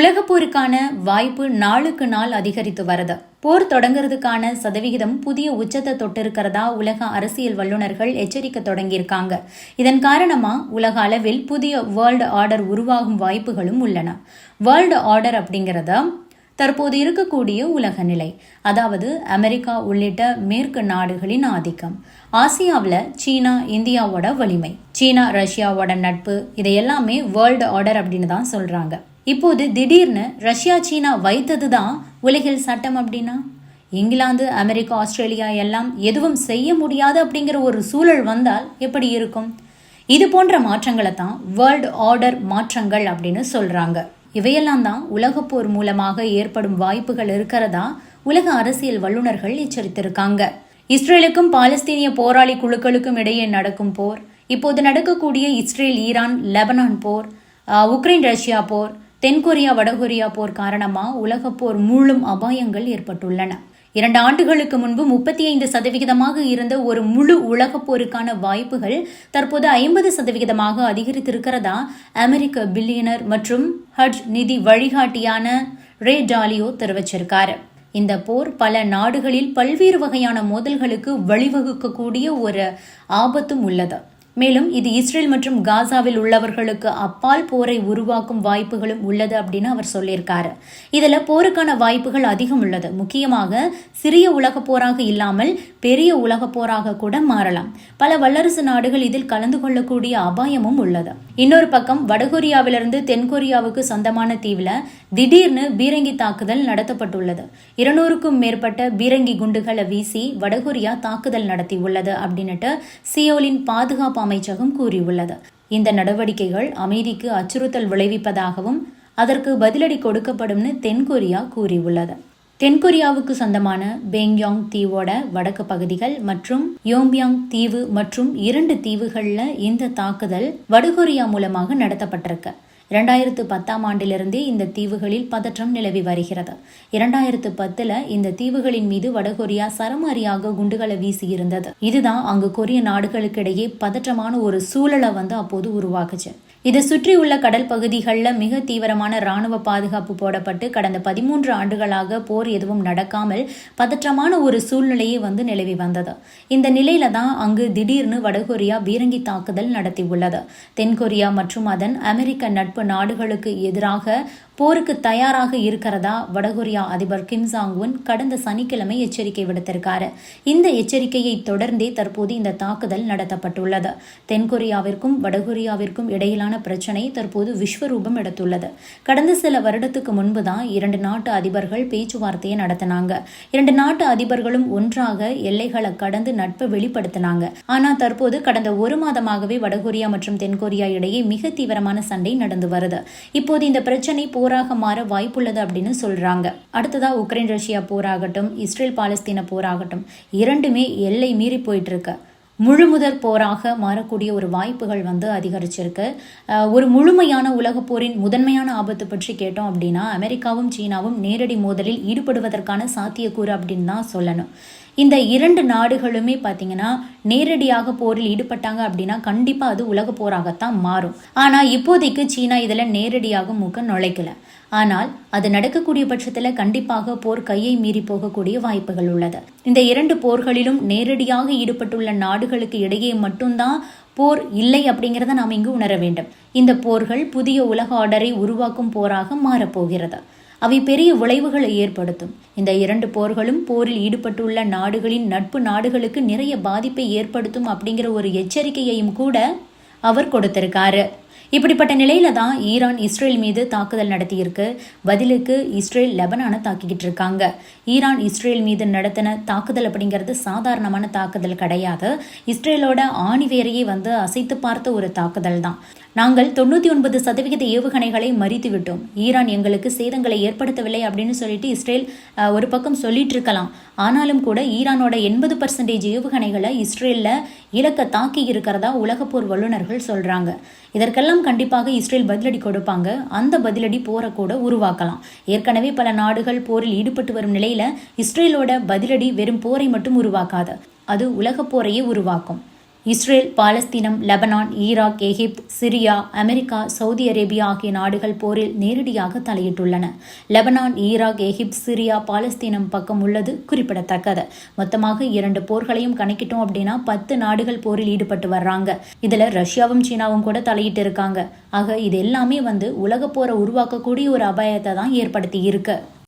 உலகப்போருக்கான வாய்ப்பு நாளுக்கு நாள் அதிகரித்து வருது. போர் தொடங்குறதுக்கான சதவிகிதம் புதிய உச்சத்தை தொட்டிருக்கிறதா உலக அரசியல் வல்லுநர்கள் எச்சரிக்க தொடங்கியிருக்காங்க. இதன் காரணமா உலக அளவில் புதிய வேர்ல்டு ஆர்டர் உருவாகும் வாய்ப்புகளும் உள்ளன. வேர்ல்டு ஆர்டர் அப்படிங்கிறத தற்போது இருக்கக்கூடிய உலக நிலை அதாவது அமெரிக்கா உள்ளிட்ட மேற்கு நாடுகளின் ஆதிக்கம் ஆசியாவில் சீனா இந்தியாவோட வலிமை சீனா ரஷ்யாவோட நட்பு இதை எல்லாமே வேர்ல்டு ஆர்டர் அப்படின்னு தான் சொல்றாங்க. இப்போது திடீர்னு ரஷ்யா சீனா வைத்தது தான் உலகில் சட்டம் அப்படின்னா? இங்கிலாந்து அமெரிக்கா ஆஸ்திரேலியா எல்லாம் எதுவும் செய்ய முடியாது அப்படிங்கிற ஒரு சூழல் வந்தால் எப்படி இருக்கும்? இது போன்ற மாற்றங்களை தான் வேர்ல்டு ஆர்டர் மாற்றங்கள் அப்படின்னு சொல்கிறாங்க இவையெல்லாம் தான் உலகப்போர் மூலமாக ஏற்படும் வாய்ப்புகள் இருக்கிறதா உலக அரசியல் வல்லுநர்கள் எச்சரித்திருக்காங்க. இஸ்ரேலுக்கும் பாலஸ்தீனிய போராளி குழுக்களுக்கும் இடையே நடக்கும் போர் இப்போது நடக்கக்கூடிய இஸ்ரேல் ஈரான் லெபனான் போர் உக்ரைன் ரஷ்யா போர் தென்கொரியா வடகொரியா போர் காரணமா உலகப்போர் மூழும் அபாயங்கள் ஏற்பட்டுள்ளன. இரண்டு ஆண்டுகளுக்கு முன்பு முப்பத்தி ஐந்து சதவிகிதமாக இருந்த ஒரு முழு உலகப் போருக்கான வாய்ப்புகள் தற்போது ஐம்பது சதவிகிதமாக அதிகரித்திருக்கிறதா அமெரிக்க பில்லியனர் மற்றும் ஹஜ் நிதி வழிகாட்டியான ரே டாலியோ தெரிவிச்சிருக்காரு. இந்த போர் பல நாடுகளில் பல்வேறு வகையான மோதல்களுக்கு வழிவகுக்கக்கூடிய ஒரு ஆபத்தும் உள்ளது. மேலும் இது இஸ்ரேல் மற்றும் காசாவில் உள்ளவர்களுக்கு அப்பால் போரை உருவாக்கும் வாய்ப்புகளும் உள்ளது அப்படின்னு அவர் சொல்லியிருக்காரு. இதில் போருக்கான வாய்ப்புகள் அதிகம் உள்ளது. முக்கியமாக சிறிய உலக போராக இல்லாமல் பெரிய உலக போராக கூட மாறலாம். பல வல்லரசு நாடுகள் இதில் கலந்து கொள்ளக்கூடிய அபாயமும் உள்ளது. இன்னொரு பக்கம் வடகொரியாவிலிருந்து தென்கொரியாவுக்கு சொந்தமான தீவில் திடீர்னு பீரங்கி தாக்குதல் நடத்தப்பட்டுள்ளது. இருநூறுக்கும் மேற்பட்ட பீரங்கி குண்டுகளை வீசி வடகொரியா தாக்குதல் நடத்தியுள்ளது அப்படின்னுட்டு சியோலின் பாதுகாப்பு அமைச்சகம் கூறியுள்ளது. இந்த நடவடிக்கைகள் அமைதிக்கு அச்சுறுத்தல் விளைவிப்பதாகவும் அதற்கு பதிலடி கொடுக்கப்படும்னு தென்கொரியா கூறியுள்ளது. தென்கொரியாவுக்கு சொந்தமான பேங்யாங் தீவோட வடக்கு பகுதிகள் மற்றும் யோம்பியாங் தீவு மற்றும் இரண்டு தீவுகளில் இந்த தாக்குதல் வடகொரியா மூலமாக நடத்தப்பட்டிருக்கு. இரண்டாயிரத்து பத்தாம் ஆண்டிலிருந்தே இந்த தீவுகளில் பதற்றம் நிலவி வருகிறது. இரண்டாயிரத்து பத்துல இந்த தீவுகளின் மீது வடகொரியா சரமாரியாக குண்டுகளை வீசியிருந்தது. இதுதான் அங்கு கொரிய நாடுகளுக்கிடையே பதற்றமான ஒரு சூழலை வந்து அப்போது உருவாக்குச்சு. இதை சுற்றியுள்ள கடல் பகுதிகளில் மிக தீவிரமான ராணுவ பாதுகாப்பு போடப்பட்டு கடந்த பதிமூன்று ஆண்டுகளாக போர் எதுவும் நடக்காமல் பதற்றமான ஒரு சூழ்நிலையே வந்து நிலவி வந்தது. இந்த நிலையில தான் அங்கு திடீர்னு வடகொரியா பீரங்கி தாக்குதல் நடத்தியுள்ளது. தென்கொரியா மற்றும் அதன் அமெரிக்க நட்பு நாடுகளுக்கு எதிராக போருக்கு தயாராக இருக்கிறதா? வடகொரியா அதிபர் கிம் சாங் உன் கடந்த சனிக்கிழமை எச்சரிக்கை விடுத்திருக்காரு. இந்த எச்சரிக்கையை தொடர்ந்தே தற்போது இந்த தாக்குதல் நடத்தப்பட்டுள்ளது. தென்கொரியாவிற்கும் வடகொரியாவிற்கும் இடையிலான பிரச்சனை தற்போது விஸ்வரூபம் எடுத்துள்ளது. கடந்த சில வருடத்துக்கு முன்பு தான் இரண்டு நாட்டு அதிபர்கள் பேச்சுவார்த்தையை நடத்தினாங்க. இரண்டு நாட்டு அதிபர்களும் ஒன்றாக எல்லைகளை கடந்து நட்பை வெளிப்படுத்தினாங்க. ஆனா தற்போது கடந்த ஒரு மாதமாகவே வடகொரியா மற்றும் தென்கொரியா இடையே மிக தீவிரமான சண்டை நடந்து வருது. இப்போது இந்த பிரச்சனை போர் போராக மாற வாய்ப்புள்ளது அப்படின்னு சொல்றாங்க. அடுத்ததா உக்ரைன் ரஷ்யா போராகட்டும் இஸ்ரேல் பாலஸ்தீன போராகட்டும் இரண்டுமே எல்லை மீறி போயிட்டு இருக்கு முழுமுதற் போராக மாறக்கூடிய ஒரு வாய்ப்புகள் வந்து அதிகரிச்சிருக்கு. ஒரு முழுமையான உலக போரின் முதன்மையான ஆபத்து பற்றி கேட்டோம் அப்படின்னா அமெரிக்காவும் சீனாவும் நேரடி மோதலில் ஈடுபடுவதற்கான சாத்தியக்கூறு அப்படின்னு தான் சொல்லணும். இந்த இரண்டு நாடுகளுமே பார்த்தீங்கன்னா நேரடியாக போரில் ஈடுபட்டாங்க அப்படின்னா கண்டிப்பாக அது உலக போராகத்தான் மாறும். ஆனால் இப்போதைக்கு சீனா இதில் நேரடியாக மூக்க நுழைக்கல. ஆனால் அது நடக்கக்கூடிய பட்சத்தில் கண்டிப்பாக போர் கையை மீறி போகக்கூடிய வாய்ப்புகள் உள்ளது. இந்த இரண்டு போர்களிலும் நேரடியாக ஈடுபட்டுள்ள நாடுகளுக்கு இடையே மட்டும்தான் போர் இல்லை அப்படிங்கிறத நாம் இங்கு உணர வேண்டும். இந்த போர்கள் புதிய உலக ஆர்டரை உருவாக்கும் போராக மாறப்போகிறது. அவை பெரிய விளைவுகளை ஏற்படுத்தும். இந்த இரண்டு போர்களும் போரில் ஈடுபட்டுள்ள நாடுகளின் நட்பு நாடுகளுக்கு நிறைய பாதிப்பை ஏற்படுத்தும் அப்படிங்கிற ஒரு எச்சரிக்கையையும் கூட அவர் கொடுத்திருக்காரு. இப்படிப்பட்ட நிலையில தான் ஈரான் இஸ்ரேல் மீது தாக்குதல் நடத்தியிருக்கு. பதிலுக்கு இஸ்ரேல் லெபனானை தாக்கிக்கிட்டு இருக்காங்க. ஈரான் இஸ்ரேல் மீது நடத்தின தாக்குதல் அப்படிங்கிறது சாதாரணமான தாக்குதல் கிடையாது. இஸ்ரேலோட ஆணிவேரையே வந்து அசைத்து பார்த்த ஒரு தாக்குதல் தான். நாங்கள் தொண்ணூற்றி ஒன்பது சதவிகித ஏவுகணைகளை மறித்துவிட்டோம். ஈரான் எங்களுக்கு சேதங்களை ஏற்படுத்தவில்லை அப்படின்னு சொல்லிட்டு இஸ்ரேல் ஒரு பக்கம் சொல்லிட்டு இருக்கலாம் ஆனாலும் கூட ஈரானோட எண்பது பர்சன்டேஜ் ஏவுகணைகளை இஸ்ரேலில் இலக்க தாக்கி இருக்கிறதா உலகப்போர் வல்லுநர்கள் சொல்கிறாங்க இதற்கெல்லாம் கண்டிப்பாக இஸ்ரேல் பதிலடி கொடுப்பாங்க. அந்த பதிலடி போரை கூட உருவாக்கலாம். ஏற்கனவே பல நாடுகள் போரில் ஈடுபட்டு வரும் நிலையில் இஸ்ரேலோட பதிலடி வெறும் போரை மட்டும் உருவாக்காது. அது உலகப் போரையே உருவாக்கும். Israel Palestine Lebanon Iraq Egypt Syria America Saudi Arabia ஆகிய நாடுகள் போரில் நேரடியாக தலையிட்டுள்ளன. Lebanon Iraq Egypt Syria Palestine பக்கம் உள்ளது குறிப்பிடத்தக்கது. மொத்தமாக இரண்டு போர்களையும் கணக்கிட்டோம் அப்படின்னா பத்து நாடுகள் போரில் ஈடுபட்டு வர்றாங்க. இதில் ரஷ்யாவும் சீனாவும் கூட தலையிட்டு இருக்காங்க. ஆக இது எல்லாமே வந்து உலக போரை உருவாக்கக்கூடிய ஒரு அபாயத்தை தான் ஏற்படுத்தி இருக்கு.